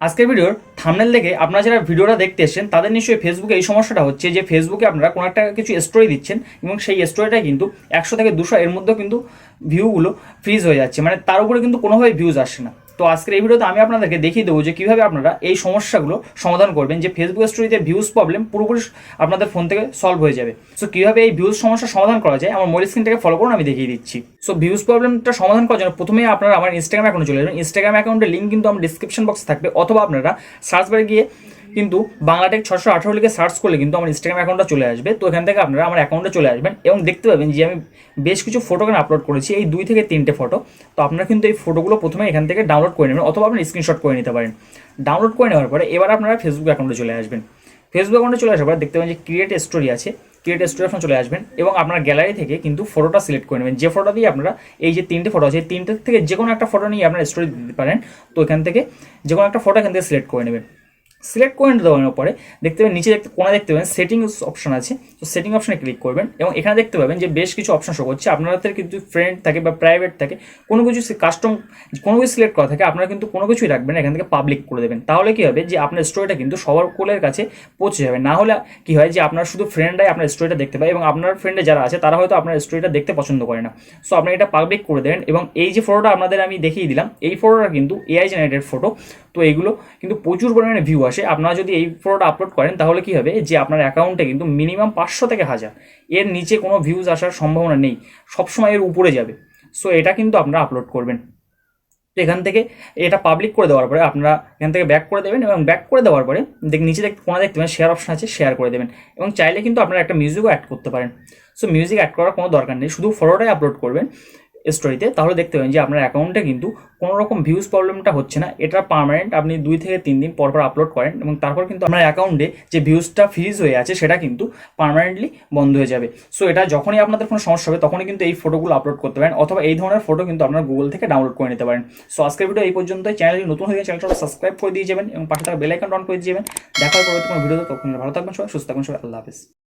আজকের ভিডিওর থামনেল দেখে আপনারা যারা ভিডিওটা দেখতে এসেছেন, তাদের নিশ্চয়ই ফেসবুকে এই সমস্যাটা হচ্ছে যে ফেসবুকে আপনারা কোনো একটা কিছু স্টোরি দিচ্ছেন এবং সেই স্টোরিটা কিন্তু একশো থেকে দুশো এর মধ্যেও কিন্তু ভিউগুলো ফ্রিজ হয়ে যাচ্ছে। মানে তার উপরে কিন্তু কোনোভাবে ভিউজ আসে না। তো আজকের এই ভিডিওতে আমি আপনাদেরকে দেখিয়ে দেবো যে কীভাবে আপনারা এই সমস্যাগুলো সমাধান করবেন, যে ফেসবুক স্টোরিতে ভিউজ প্রবলেম পুরোপুরি আপনাদের ফোন থেকে সলভ হয়ে যাবে। সো কীভাবে এই ভিউজ সমস্যা সমাধান করা যায়, আমার মোবাইল স্ক্রিনটাকে ফলো করুন, আমি দেখিয়ে দিচ্ছি। সো ভিউজ প্রবলেমটা সমাধান করার জন্য প্রথমেই আপনারা আমার ইনস্টাগ্রাম অ্যাকাউন্টে চলে যাবেন। ইনস্টাগ্রাম অ্যাকাউন্টের লিঙ্ক কিন্তু আমার ডিসক্রিপশন বক্সে থাকবে, অথবা আপনারা সার্চ বারে গিয়ে কিন্তু বাংলাটেক ছশো আঠারো লিখে সার্চ করলে কিন্তু আমার ইনস্টাগ্রাম অ্যাকাউন্টটা চলে আসবে। তো এখান থেকে আপনারা আমার অ্যাকাউন্টে চলে আসবেন এবং দেখতে পাবেন যে আমি বেশ কিছু ফটো এখানে আপলোড করেছি, এই দুই থেকে তিনটে ফটো তো আপনারা কিন্তু এই ফটোগুলো প্রথমে এখান থেকে ডাউনলোড করে নেবেন অথবা আপনি স্ক্রিনশট করে নিতে পারেন। ডাউনলোড করে নেওয়ার পরে এবার আপনারা ফেসবুক অ্যাকাউন্টে চলে আসবেন। ফেসবুক অ্যাকাউন্টে চলে আসার পর দেখতে পাবেন যে ক্রিয়েট স্টোরি আছে। ক্রিয়েট স্টোরি অপশন চলে আসবেন এবং আপনার গ্যালারি থেকে কিন্তু ফটোটা সিলেক্ট করে নেবেন। যে ফটোটা দিয়ে আপনারা এই যে তিনটে ফটো আছে, এই তিনটে থেকে যে কোনো একটা ফটো নিয়ে আপনারা স্টোরি দিতে পারেন। তো এখান থেকে যে কোনো একটা ফটো এখান থেকে সিলেক্ট করে নেবেন। সিলেক্ট করে দেওয়ার পরে দেখতে পাবেন, নিচে দেখতে কোণে দেখতে পাবেন সেটিংস অপশন আছে। তো সেটিং অপশনে ক্লিক করবেন এবং এখানে দেখতে পাবেন যে বেশ কিছু অপশন শো করছে। আপনাদের কিন্তু ফ্রেন্ড থাকে বা প্রাইভেট থাকে, কোনো কিছু কাস্টম কোনো কিছু সিলেক্ট করা থাকে, আপনারা কিন্তু কোনো কিছুই রাখবেন এখান থেকে পাবলিক করে দেবেন। তাহলে কী হবে যে আপনার স্টোরিটা কিন্তু সবার কোলের কাছে পৌঁছে যাবে। না হলে কী হয় যে আপনার শুধু ফ্রেন্ডরাই আপনার স্টোরিটা দেখতে পায় এবং আপনার ফ্রেন্ডে যারা আছে, তারা হয়তো আপনার স্টোরিটা দেখতে পছন্দ করে না। সো আপনি এটা পাবলিক করে দেবেন এবং এই যে ফটোটা আপনাদের আমি দেখিয়ে দিলাম, এই ফটোটা কিন্তু এআই জেনারেটেড ফটো তো এইগুলো কিন্তু প্রচুর পরিমাণে ভিউ আসে, আপনারা যদি এই ফটোটা আপলোড করেন, তাহলে কি হবে? যে আপনার অ্যাকাউন্টে কিন্তু মিনিমাম পাঁচশো থেকে হাজার। এর নিচে কোনো ভিউজ আসার সম্ভাবনা নেই। সবসময় এর উপরে যাবে। সো এটা কিন্তু আপনারা আপলোড করবেন। এখান থেকে এটা পাবলিক করে দেওয়ার পরে আপনারা এখান থেকে ব্যাক করে দেবেন এবং ব্যাক করে দেওয়ার পরে দেখ নিচে দেখতে কোনো দেখতে পাবেন শেয়ার অপশন আছে শেয়ার করে দেবেন। এবং চাইলে কিন্তু আপনারা একটা মিউজিকও অ্যাড করতে পারেন। সো মিউজিক অ্যাড করার কোনো দরকার নেই। শুধু ফটোটাই আপলোড করবেন। স্টোরিতে তাহলে দেখতে পাবেন যে আপনার অ্যাকাউন্টে কিন্তু কোনো রকম ভিউজ প্রবলেমটা হচ্ছে না। এটা পার্মানেন্ট আপনি দুই থেকে তিন দিন পর পর আপলোড করেন এবং তারপর কিন্তু আপনার অ্যাকাউন্টে যে ভিউজটা ফ্রিজ হয়ে আছে, সেটা কিন্তু পার্মানেন্টলি বন্ধ হয়ে যাবে। সো এটা যখনই আপনাদের কোনো সমস্যা হবে, তখনই কিন্তু এই ফটোগুলো আপলোড করতে পারেন অথবা এই ধরনের ফটো কিন্তু আপনার গুগল থেকে ডাউনলোড করে নিতে পারেন। সো আজকের ভিডিও এই পর্যন্তই। চ্যানেলটি নতুন হয়ে চ্যানেলটা সাবস্ক্রাইব করে দিয়ে যাবেন এবং পাশে থাকা বেল আইকন অন করে দিয়ে যাবেন। দেখার পরবর্তী কোনো ভিডিওতে তখন ভালো থাকবেন সবাই, সুস্থ থাকবেন সবাই। আল্লাহ হাফেজ।